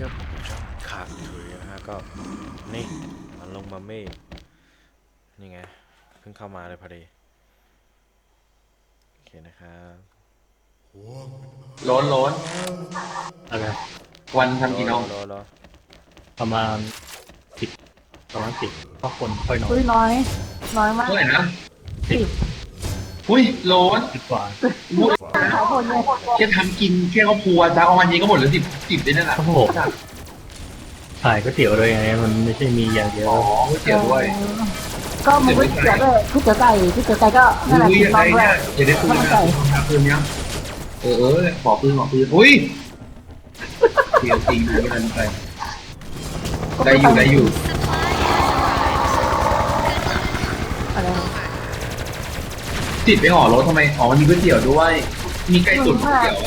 ก็ผมชอบขางถุยนะฮะก็นี่มันลงมาเมฆนี่ไงเพิ่งเข้ามาเลยพอดีโอเคนะครับโล้นโล้นอะไรวันทำกี่น้องรอรอประมาณสิบประมาณสิบเพราะคนค่อยน้อย อุ้ยน้อยน้อยมากเท่าไหร่นะสิบ อุ้ยโล้นสิบกว่าพูดขายคนเลยแค่ทำกินแค่ครอบครัวจ้าเอาวันนี้ก็หมดแล้วสิบสิบได้นั่นแหละโอ้โหขายก๋วยเตี๋ยวด้วยไงมันไม่ใช่มีอย่างเดียวอ๋อก๋วยเตี๋ยวด้วยก็มันก๋วยเตี๋ยวด้วยก๋วยเตี๋ยวไก่ก๋วยเตี๋ยวไก่ก็นั่นแหละอุ้ยกินยังไงน้องด้วยเนี่ยอย่าได้ปืนนะหาปืนยังเออเออขอปืนขอปืนอุ้ยเดี๋ยวตีดูกันไป ได้อยู่ได้อยู่ อะไร ติดไปห่อรถทำไมอ๋อมันมีก๋วยเตี๋ยวด้วย มีไก่ตุ๋นก๋วยเตี๋ยว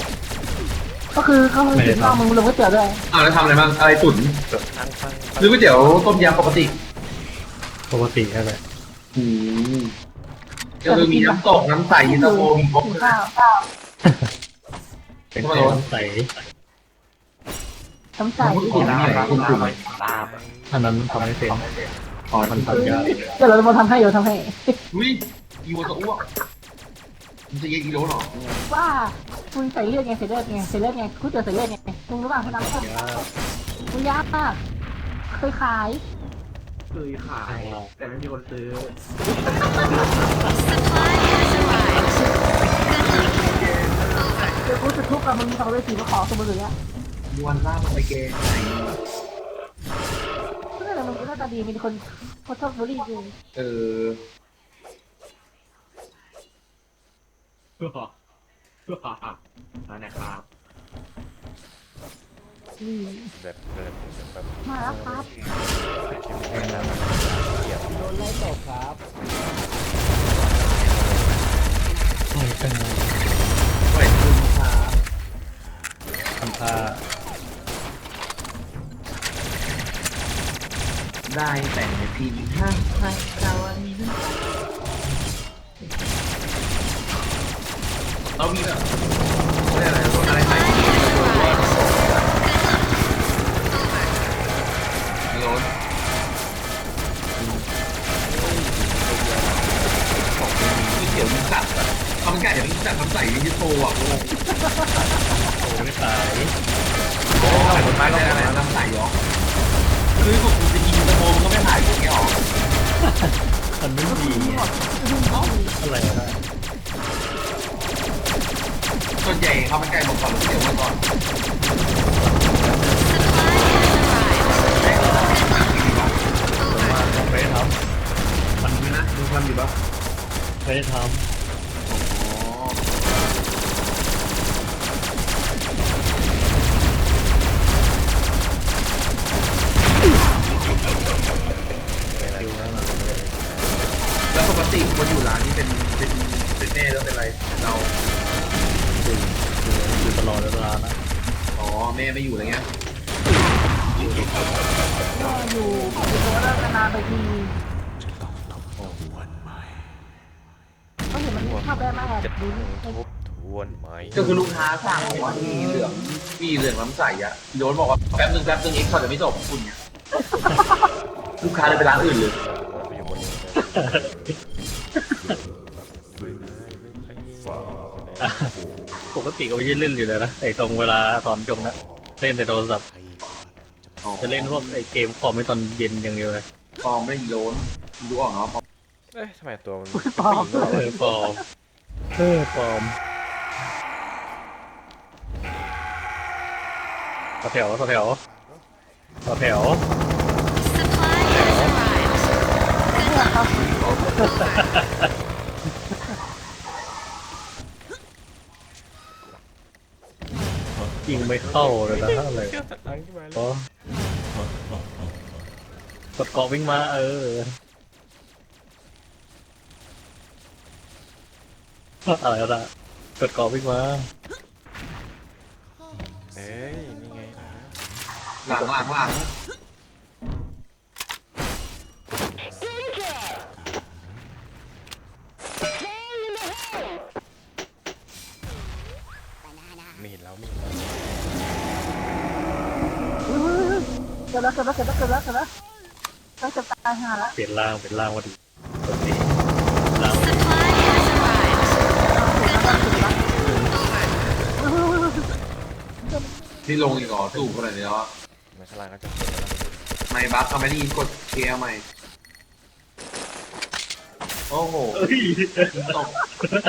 ก็คือเขาคือกินน้องมึงลงก๋วยเตี๋ยวด้วยอ่าแล้วทำอะไรบ้างอะไรตุ๋นทั้งทั้งหรือก๋วยเตี๋ยวต้มยำปกติปกติใช่ไหมอืมก็คือมีน้ำตกน้ำใสยินตาโฟมีครบกินข้าวข้าวเป็นทำไมแค่วะน้ำใสน้ำใสตุ๋นไหนตุ๋นตุ๋นไหนอันนั้นทำให้เป็นอ๋อมันทำยากเดี๋ยวเราจะมาทำให้เดี๋ยวทำให้ อุ้ยอีโวจะอ้วกมันจะเย็นอีโลหรอว่าคุณใส่เลือดไงใส่เลือดไงใส่เลือดไงก๋วยเตี๋ยวใส่เลือดไงมึงรู้ป่ะคุณน้ำส้มยากมึงยากมากเคยขายเคยขายแต่ไม่มีคนซื้อเดี๋ยวกูจะทุบกับมึงสองเวทีมาขอสมบูรณ์เลยอะมวนล่ามันไปเกงเพื่อนมึงก็หน้าตาดีมีคนเขาชอบบูลลี่กูเออ เพื่อเพื่อนะครับนี่แบบแบบแบบมาแล้วครับแค่นั้นเกียบไม่ใช่เฮ้ยคุณครับทำท่าได้แต่งในทีมห้าห้าเราอันนี้ เรามีแบบเรียกอะไรรถอะไรใส่รถของก๋วยเตี๋ยวมีสัตว์อะทำไก่เดี๋ยวมีสัตว์ทำใส่ยูโตอะโอ้ไม่ขายโอ้ยคนบ้านได้อะไรน้ำใสหรอคือผมจะยิงตะโมก็ไม่หายอย่างเงี้ยหรอมันไม่ดีอะไรนะ ส่วนใหญ่เขาเป็นไก่บอกก่อนหรือเดี๋ยวมาก่อนไม่ได้ทมันมีนะดูมันอยู่ปะำไม่ได้ท อ๋อำคิวนั่นแหละ แล้วปกติคนอยู่ร้านนี่เป็นเป็นเป็นแม่แล้วเป็นอะไรเรา อยู่อยู่ตลอดเวลานะ อ๋อแม่ไม่อยู่อะไรเงี้ย ก็อยู่อยู่ตัวเลิกกันนานไปที ก็เห็นมันชอบได้มากจะดูทบทวนไหมก็คือลูกค้าสั่งบอกว่ามีเหลืองมีเหลืองน้ำใสอะโดนบอกว่าแป๊บนึงแป๊บนึงเอ็กซ์ช็อตจะไม่จบคุณเนี่ยลูกค้าเลยไปร้านอื่นเลยไปอยู่บนนี้ปกติก็ไม่ใช่เล่นอยู่เลยนะไอ้ตรงเวลาตอนจงนะเล่นแต่โทรศัพท์จะเล่นพวกไอ้เกมคอมไม่ตอนเย็นอย่างเดียวเลยปอมไม่โดนดูออกเนาะปอม เอ้ยทำไมตัวมันปลอม เออปลอมเออปลอมต่อแถวต่อแถวต่อแถวยิงไม่เข้าเลยนะอะไรเชื่อสัตว์หลังขึ้นมาเลยอ๋กดเกาะวิ่งมาเออ อะไรก็ได้กดกาะวิ่งมาเอ้ย นี่ไงนะหลังหลังหลังไม่เห็นแล้วไม่เห็นแล้วเกิดแล้วเกิดแล้วเกิดแล้วเกิดแล้วเกิดแล้วต้องจะตายหาแล้วเปลี่ยนร่างเปลี่ยนร่างมาดีนี้ร่าง นี่ลงอีกเหรอสูบขนาดนี้แล้วอะไม่ข้างล่างก็จะเปิดแล้วนะไม่บัฟทำไมได้ยินกดเคลียร์ใหม่ โอ้โหเอ้ยตบ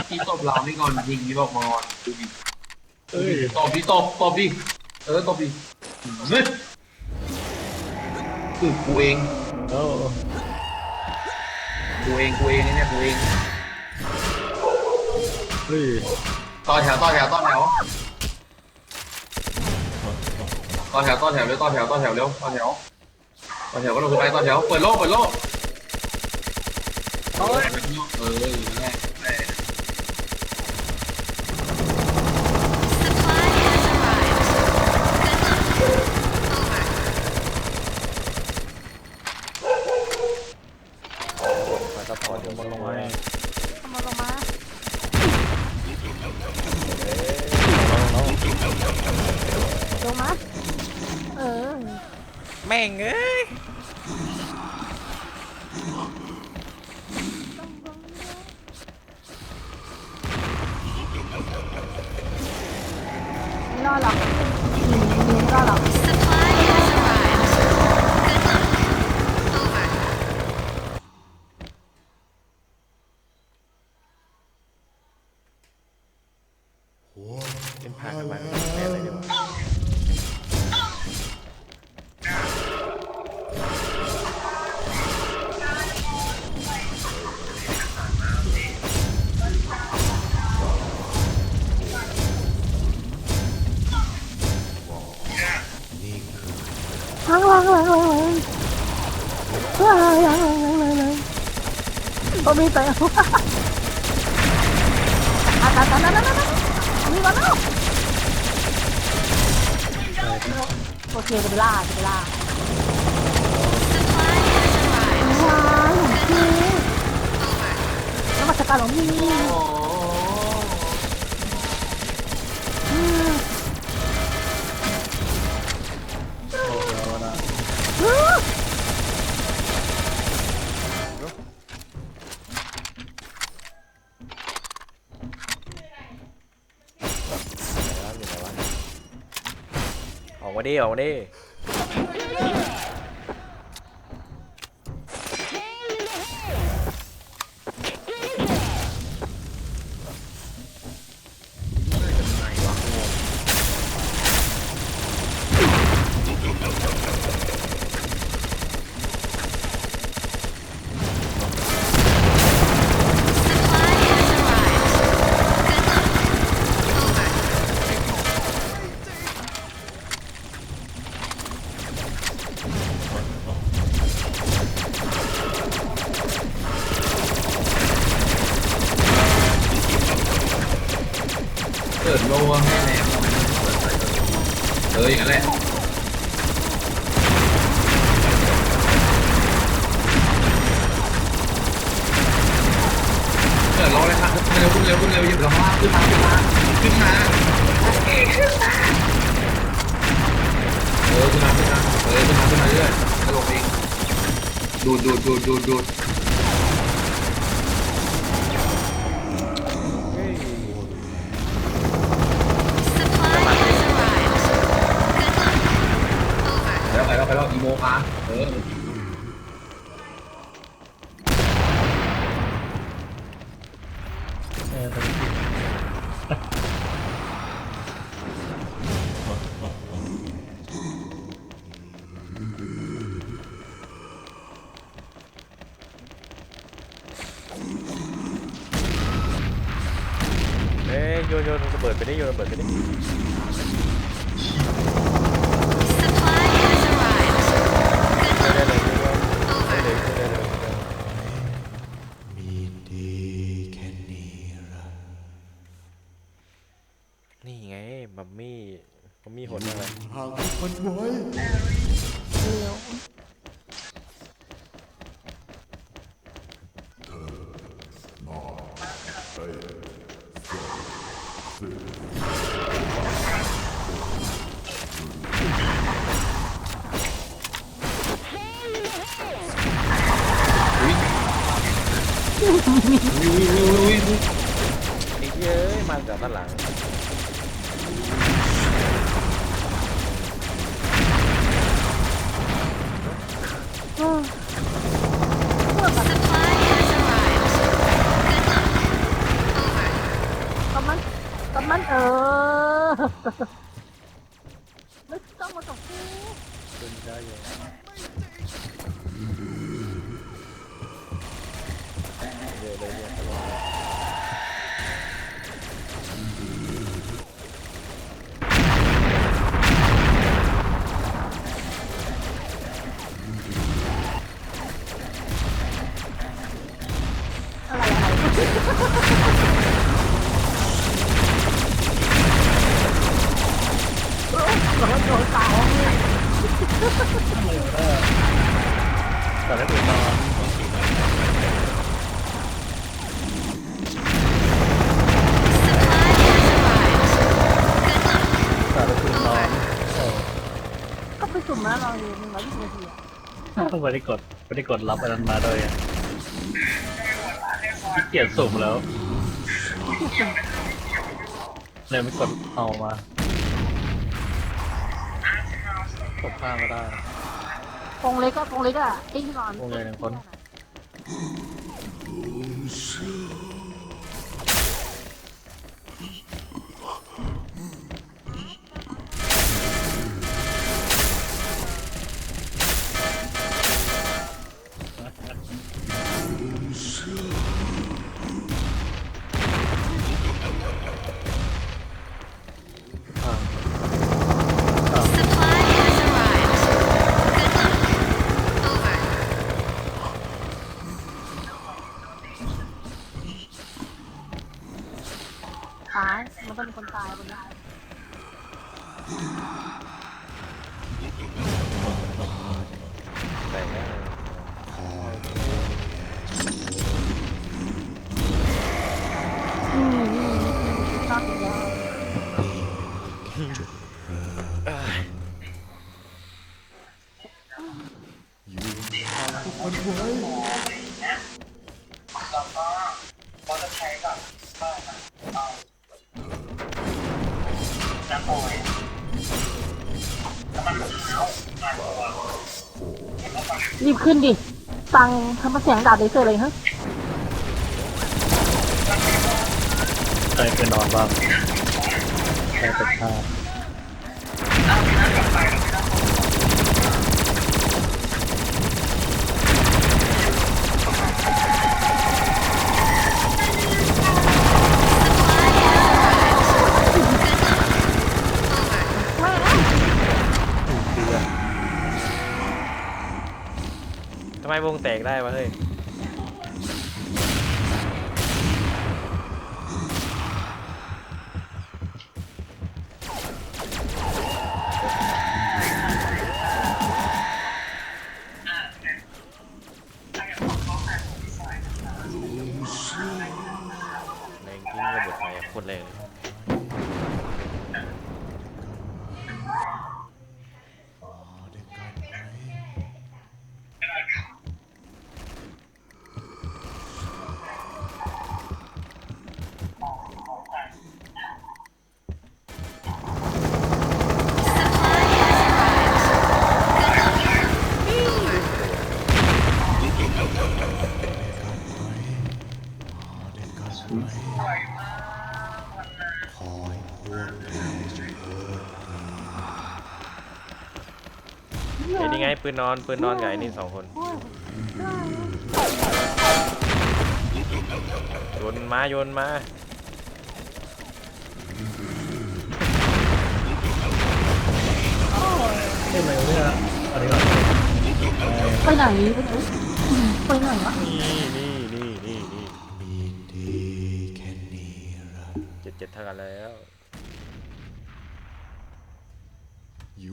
ที่ตบเรานี่ก่อนยิงนี่บอกมาก่อนดูดิเอ้ยตบดิตบตบดิเออตบดิเฮ้ยคือกูเองโอ้กูเองกูเองเนี่ยกูเองเฮ้ย ต่อแถวต่อแถวต่อแถว ต่อแถวต่อแถวเร็วต่อแถวต่อแถวเร็วต่อแถวต่อแถวก็ลงไปต่อแถวเปิดโลกเปิดโลกเออเออแน่แน่มาซัพพอร์ตเดี๋ยวมันลงมา ลงมาลงมา น้อง ลงมาเออ แม่งเอ้ยไม่รอดหรอกไม่รอดหรอกเป็นผ่านกันมาแน่เลยดีกว่า มีแต่อาตาตาตาตาตาตามีมาแล้วโอเคจะไปล่าจะไปล่าว้าวหลงพี่แล้วมาสกัดหลงพี่ ดิออกมาดิ เอออย่างนั้นแหละเปิดโลเลยครับเร็วขึ้นเร็วขึ้นเร็วอย่าลงมากขึ้นมาขึ้นมาขึ้นมาขึ้นมาเออขึ้นมาขึ้นมาเออขึ้นมาขึ้นมาเรื่อยจะลงเองดูดดูดดูดดูดดูด เฮ้ย ไปแล้วไป้าเออเออเอ้ยโยนโยนระเบิดไปดิโยนระเบิดไปดิ ไง มัมมี่ มัมมี่โหดอะกเคนไว้ เร็ว Supply has arrived. Good luck. Over. กำมันกำมันเออ แต่ถ้าเป็นนอน Supply has arrived. Good luck. แต่ถ้าเป็นนอนเออก็ไปสุ่มแล้วลองดูหนึ่งร้อยยี่สิบนาทีอะต้องไม่ได้กดไม่ได้กดรับอันนั้นมาเลยอะขี้เกียจสุ่มแล้วเลยไม่กดเอามา ตกข้างก็ได้กรงเล็กก็กรงเล็กอะไอ้ที่นอนกรงเล็กหนึ่งคนอ่ ตายมันต้องมีคนตายบนนี้แต่ รีบขึ้นดิ ตังทำมาเสียงดาบเลเซอร์เลยฮะใครไปนอนบ้างใครเป็นข้า วงแตกได้วะเฮ้ย ปืนนอนปืนนอนกับไอ้นี่สองคนโยนมาโยนมาเฮ้ยไม่เนี่ยอันนี้ก่อนไปไหนไปไหนวะนี่นี่นี่นี่นี่เจ็ดเจ็ดเท่ากันแล้ว เ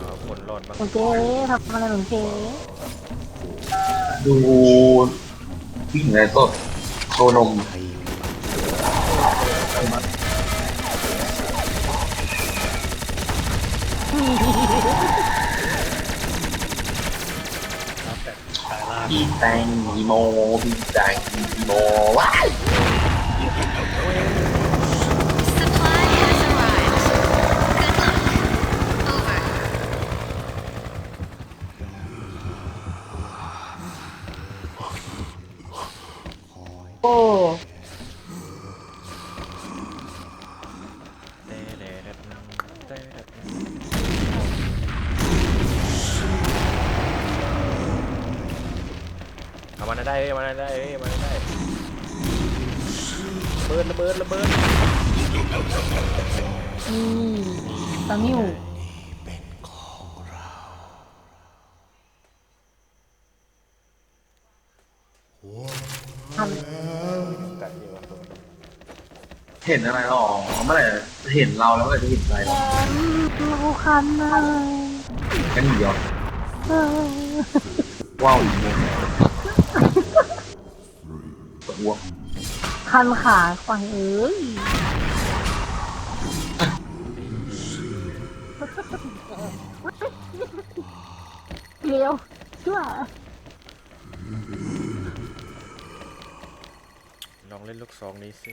อาคนรอดบ้างหนูเจ๊ทำอะไรหนูเจ๊ดูวิ่งในต้นโชว์นมรับแต่ ตายล่างอีแตงมีโมอีแตงมีโมว้าย มันได้เอ้ยเอามันได้เอ้ยเอามันได้ระเบิดระเบิดระเบิดนี่ตานิ้วทำกัดเยอะตัวเห็นอะไรหรอเมื่อไหร่จะเห็นเราแล้วเมื่อไหร่จะเห็นอะไรหรอเราคันเลยแค่นี้เดียวเออว้าวอีโมปวด หัวคันขาฟังเอ้ยเร็วชั่วลองเล่นลูกซองนี้สิ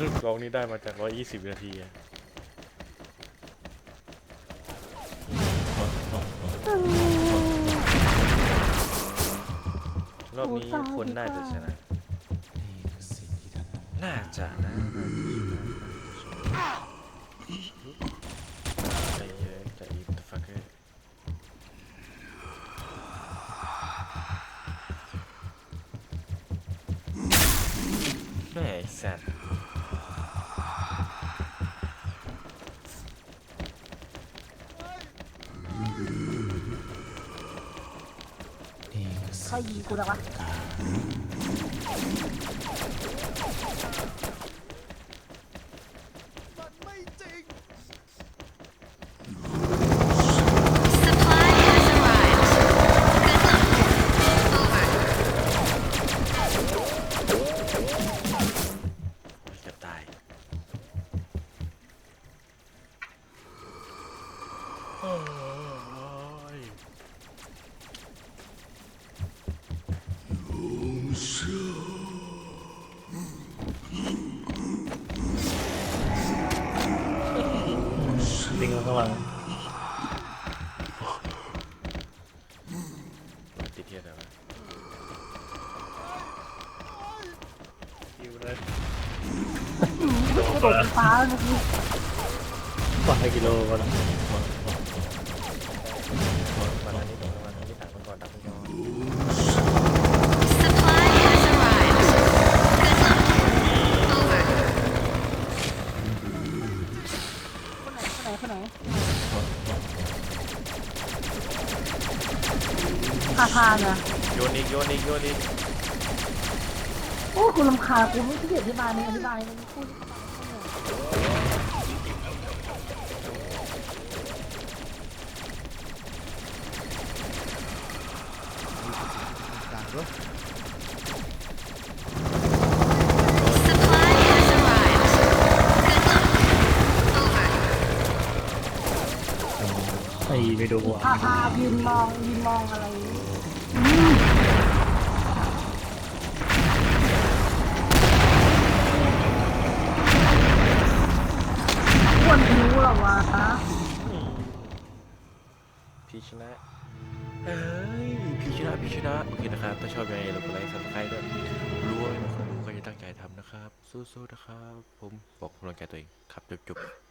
ลูกซองนี้ได้มาจาก 120 นาทีอะ รอบนี้คนน่าจะชนะ น่าจะนะไอ้เหี้ยจะอีฟฟักเกอร์แม่สัตว์ ใครยิง ระโดดฟ้าเมื่อกี้กว่าให้กิโลก็แล้ววันนั้นนี่ก่อนวันนั้นนี่ต่างคนก่อนต่างคนก่อน Supply has arrived. Good luck. Over. คนไหนคนไหนคนไหนคาคาเนี่ยโยนอีกโยนอีกโยนอีกโอ้คุณลำคาญกูไม่ที่อธิบายมึงอธิบายมึงพูด ไอ้ไม่ดูอะคาคายืนมองยืนมองอะไร สู้ๆนะครับ ผมบอกกำลังใจตัวเองครับจบๆ